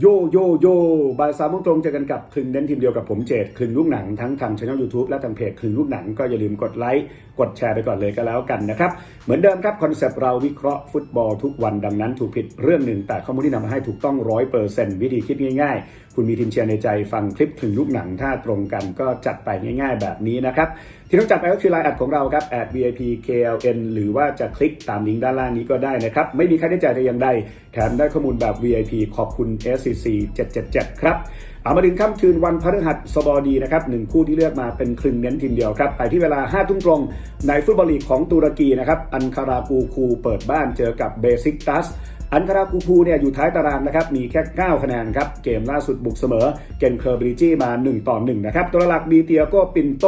โยโยโยบ่ายสามโมงตรงเจอกันกับคลึงเน้นทีมเดียวกับผมเจดคลึงลูกหนังทั้งทางช่องยูทูบและทางเพจคลึงลูกหนังก็อย่าลืมกดไลค์กดแชร์ไปก่อนเลยก็แล้วกันนะครับ เหมือนเดิมครับคอนเซปต์เราวิเคราะห์ฟุตบอลทุกวันดังนั้นถูกผิดเรื่องหนึ่ง แต่ข้อมูลที่นำมาให้ถูกต้องร้อยเปอร์เซนต์วิธีคิดง่ายๆ คุณมีทีมเชียร์ในใจฟังคลิปคลึงลูกหนังถ้าตรงกันก็จัดไปง่าย ๆ แบบนี้นะครับที่ต้องจัดไปก็คือไลน์แอดของเราครับแอด @vip kln หรือว่าจะคลิกตามลิงก์ด้านล่างนี้ก็ได้นะครับไม่มีค่าใช้จ่ายแต่อย่างใดแถมได้ข้อมูลแบบ VIP ขอบคุณ S 44777 ครับเอามาถึงค่ำคืนวันพฤหัสบดีนะครับหนึ่งคู่ที่เลือกมาเป็นคลึงเน้นทีมเดียวครับไปที่เวลา 5 ทุ่มตรงในฟุตบอลลีกของตุรกีนะครับอันคารากูคูเปิดบ้านเจอกับเบซิกตัสอันคารากูคูเนี่ยอยู่ท้ายตารางนะครับ มีแค่ 9 คะแนนครับ เกมล่าสุดบุกเสมอ เกนเคอร์บริจี้มา 1 ต่อ 1 นะครับ ตัวหลักมีเตียโกปินโต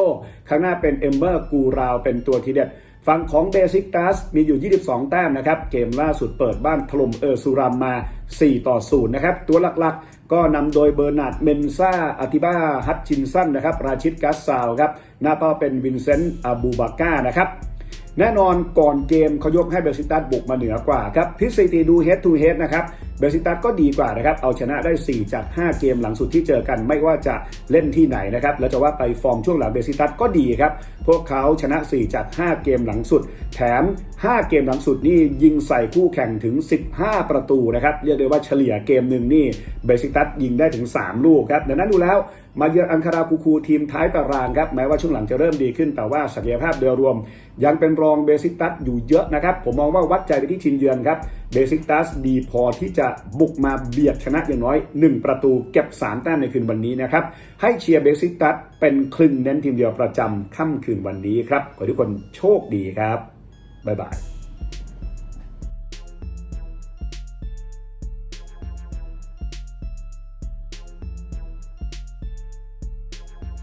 ข้างหน้าเป็นเอมเมอร์กูราวเป็นตัวทีเด็ดฝั่งของเบซิกตัสมีอยู่ 22 แต้มนะครับ เกมล่าสุดเปิดบ้านถล่มเออร์ซูรัมมา 4 ต่อ 0 นะครับ ตัวหลักๆ ก็นำโดยเบอร์นาร์ดเมนซาอาติบ้าฮัตชินสันนะครับ ราชิดกัสซาวครับ หน้าเป้าเป็นวินเซนต์อาบูบาก้านะครับแน่นอนก่อนเกมเขายกให้เบลซิตัสบุกมาเหนือกว่าครับพิสตีดูเฮดทูเฮดนะครับเบลซิตัสก็ดีกว่านะครับเอาชนะได้ 4 จาก 5 เกมหลังสุดที่เจอกันไม่ว่าจะเล่นที่ไหนนะครับแล้วจะว่าไปฟอร์มช่วงหลังเบลซิตัสก็ดีครับ พวกเขาชนะ 4 จาก 5 เกมหลังสุด แถม 5 เกมหลังสุดนี่ยิงใส่คู่แข่งถึง 15 ประตูนะครับ เรียกได้ว่าเฉลี่ยเกมหนึ่งนี่เบลซิตัสยิงได้ถึง 3 ลูกครับ ดังนั้นดูแล้วมาเยือนอังคารากูคูทีมท้ายตารางครับ แม้ว่าช่วงหลังจะเริ่มดีขึ้น แต่ว่าศักยภาพโดยรวม ยังเป็นรองเบซิกตัสอยู่เยอะนะครับ ผมมองว่าวัดใจไปที่ทีมเยือนครับเบซิกตัสดีพอที่จะบุกมาเบียดชนะอย่างน้อย 1 ประตูเก็บ 3 แต้มในคืนวันนี้นะครับ ให้เชียร์เบซิกตัสเป็นคลึงเน้นทีมเดียวประจำค่ำคืนวันนี้ครับขอทุกคนโชคดีครับ บ๊ายบาย